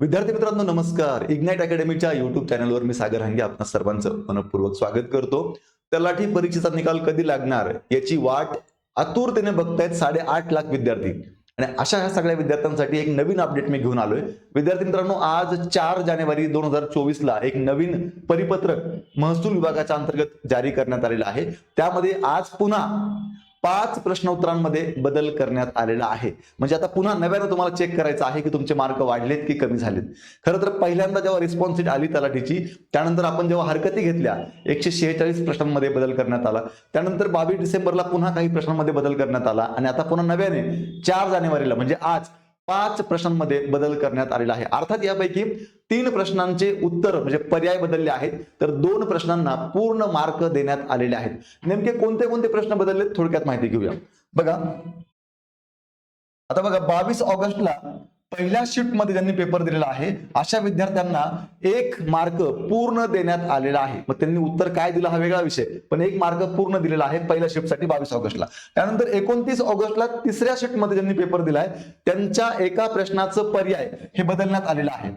विद्यार्थी मित्रांनो नमस्कार. इग्नाइट अकॅडमीच्या युट्यूब चॅनलवर मी सागर हंगे आपणा सर्वांचं मनपूर्वक स्वागत करतो. तलाठी परीक्षेचा निकाल कधी लागणार याची वाट आतुरतेने बघतायत साडेआठ लाख विद्यार्थी. आणि अशा ह्या सगळ्या विद्यार्थ्यांसाठी एक नवीन अपडेट मी घेऊन आलोय. विद्यार्थी मित्रांनो आज चार जानेवारी दोन हजार चोवीस ला एक नवीन परिपत्रक महसूल विभागाच्या अंतर्गत जारी करण्यात आलेलं आहे. त्यामध्ये आज पुन्हा पाच प्रश्न उत्तरांमध्ये बदल करण्यात आलेला आहे. म्हणजे आता पुन्हा नव्यानं तुम्हाला चेक करायचं आहे की तुमचे मार्क वाढलेत की कमी झालेत. खरं तर पहिल्यांदा जेव्हा रिस्पॉन्स शीट आली तलाठीची त्यानंतर आपण जेव्हा हरकती घेतल्या एकशे शेहेचाळीस प्रश्नांमध्ये बदल करण्यात आला. त्यानंतर बावीस डिसेंबरला पुन्हा काही प्रश्नांमध्ये बदल करण्यात आला. आणि आता पुन्हा नव्याने चार जानेवारीला म्हणजे आज पाच प्रश्नांमध्ये बदल करण्यात आलेला आहे. अर्थात यापैकी तीन प्रश्नांचे उत्तर म्हणजे पर्याय बदलले आहेत. तर दोन प्रश्नांना पूर्ण मार्क देण्यात आलेले आहेत. नेमके कोणते कोणते प्रश्न बदलले थोडक्यात माहिती घेऊया. बघा. आता बघा बावीस ऑगस्टला पहिल्या शिफ्टमध्ये ज्यांनी पेपर दिलेला आहे. अशा विद्यार्थ्यांना एक मार्क पूर्ण देण्यात आलेला आहे. मग त्यांनी उत्तर काय दिलं हा वेगळा विषय. पण एक मार्क पूर्ण दिलेला आहे पहिल्या शिफ्टसाठी बावीस ऑगस्टला. त्यानंतर एकोणतीस ऑगस्टला तिसऱ्या शिफ्टमध्ये ज्यांनी पेपर दिलाय त्यांच्या एका प्रश्नाचं पर्याय हे बदलण्यात आलेलं आहे.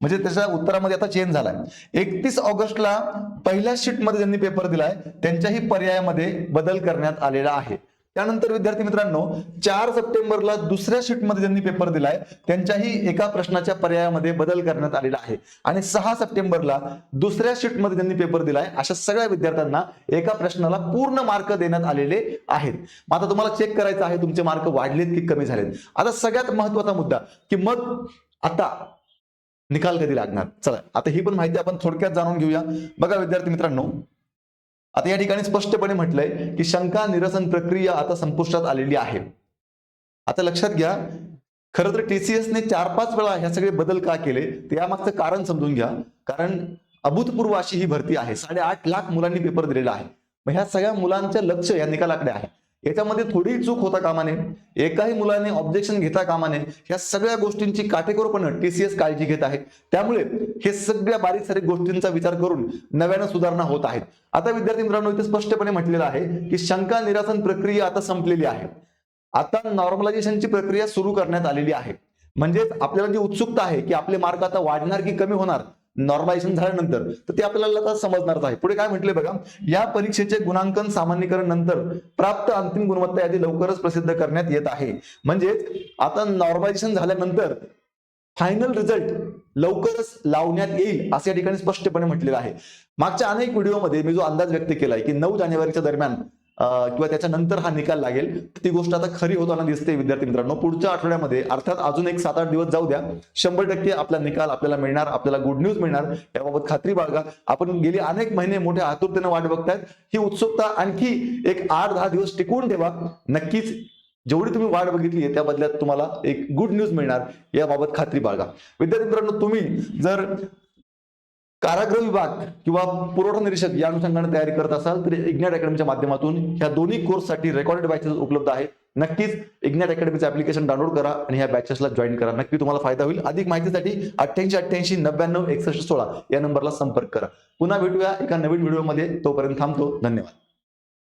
म्हणजे त्याच्या उत्तरामध्ये आता चेंज झालाय. एकतीस ऑगस्टला पहिल्या शिफ्टमध्ये ज्यांनी पेपर दिलाय त्यांच्याही पर्यायामध्ये बदल करण्यात आलेला आहे. त्यानंतर विद्यार्थी मित्रांनो चार सप्टेंबरला दुसऱ्या शीटमध्ये ज्यांनी पेपर दिलाय त्यांच्याही एका प्रश्नाच्या पर्यायामध्ये बदल करण्यात आलेला आहे. आणि सहा सप्टेंबरला दुसऱ्या शीटमध्ये ज्यांनी पेपर दिलाय अशा सगळ्या विद्यार्थ्यांना एका प्रश्नाला पूर्ण मार्क देण्यात आलेले आहेत. मग आता तुम्हाला चेक करायचं आहे तुमचे मार्क वाढलेत की कमी झालेत. आता सगळ्यात महत्त्वाचा मुद्दा की मग आता निकाल कधी लागणार? चला आता ही पण माहिती आपण थोडक्यात जाणून घेऊया. बघा विद्यार्थी मित्रांनो आता या ठिकाणी स्पष्टपणे म्हटलंय की शंका निरसन प्रक्रिया आता संपुष्टात आलेली आहे. आता लक्षात घ्या खरं तर टीसीएसने चार पाच वेळा ह्या सगळे बदल का केले तर यामागचं कारण समजून घ्या. कारण अभूतपूर्व अशी ही भरती आहे. साडेआठ लाख मुलांनी पेपर दिलेला आहे. मग ह्या सगळ्या मुलांचं लक्ष या निकालाकडे आहे. याच्यामध्ये थोडी चूक होता कामा नये एकाही मुलाने ऑब्जेक्शन घेता कामा नये ह्या सगळ्या गोष्टींची काटेकोरपणे टीसीएस काळजी घेत आहे. त्यामुळे हे सगळ्या बारीक सारीक गोष्टींचा विचार करून नव्यानं सुधारणा होत आहेत. आता विद्यार्थी मित्रांनो इथे स्पष्टपणे म्हटलेलं आहे की शंका निरासन प्रक्रिया आता संपलेली आहे. आता नॉर्मलायझेशनची प्रक्रिया सुरू करण्यात आलेली आहे. म्हणजेच आपल्याला जी उत्सुकता आहे की आपले मार्क आता वाढणार की कमी होणार नॉर्मलायझेशन झाल्यानंतर तर ते आपल्याला आता समजणारच आहे. पुढे काय म्हटले बघा या परीक्षेचे गुणांकन सामान्यीकरण नंतर प्राप्त अंतिम गुणवत्ता यादी लवकरच प्रसिद्ध करण्यात येत आहे. म्हणजेच आता नॉर्मलायझेशन झाल्यानंतर फायनल रिझल्ट लवकरच लावण्यात येईल असे या ठिकाणी स्पष्टपणे म्हटलेलं आहे. मागच्या अनेक व्हिडिओमध्ये मी जो अंदाज व्यक्त केलाय की नऊ जानेवारीच्या दरम्यान किंवा त्याच्यानंतर हा निकाल लागेल ती गोष्ट आता खरी होताना दिसते विद्यार्थी मित्रांनो. पुढच्या आठवड्यामध्ये अर्थात अजून एक सात आठ दिवस जाऊ द्या शंभर टक्के आपला निकाल आपल्याला मिळणार आपल्याला गुड न्यूज मिळणार. याबाबत खात्री बाळगा. आपण गेली अनेक महिने मोठ्या आतुरतेने वाट बघतायत. ही उत्सुकता आणखी एक आठ दहा दिवस टिकवून ठेवा. नक्कीच जेवढी तुम्ही वाट बघितली आहे त्या बदल्यात तुम्हाला एक गुड न्यूज मिळणार. याबाबत खात्री बाळगा. विद्यार्थी मित्रांनो तुम्ही जर कारागृह विभाग किंवा पुरवठा निरीक्षक या अनुषंगाने तयारी करत असाल तर इग्नॅट अकॅडमीच्या माध्यमातून ह्या दोन्ही कोर्ससाठी रेकॉर्डेड बॅचेस उपलब्ध आहेत. नक्कीच इग्नॅट अकॅडमीचं ऍप्लिकेशन डाउनलोड करा आणि ह्या बॅचेसला जॉईन करा. नक्की तुम्हाला फायदा होईल. अधिक माहितीसाठी अठ्ठ्याऐंशी अठ्ठ्याऐंशी नव्याण्णव एकसष्ट सोळा या नंबरला संपर्क करा. पुन्हा भेटूया एका नवीन व्हिडिओमध्ये तोपर्यंत थांबतो. धन्यवाद.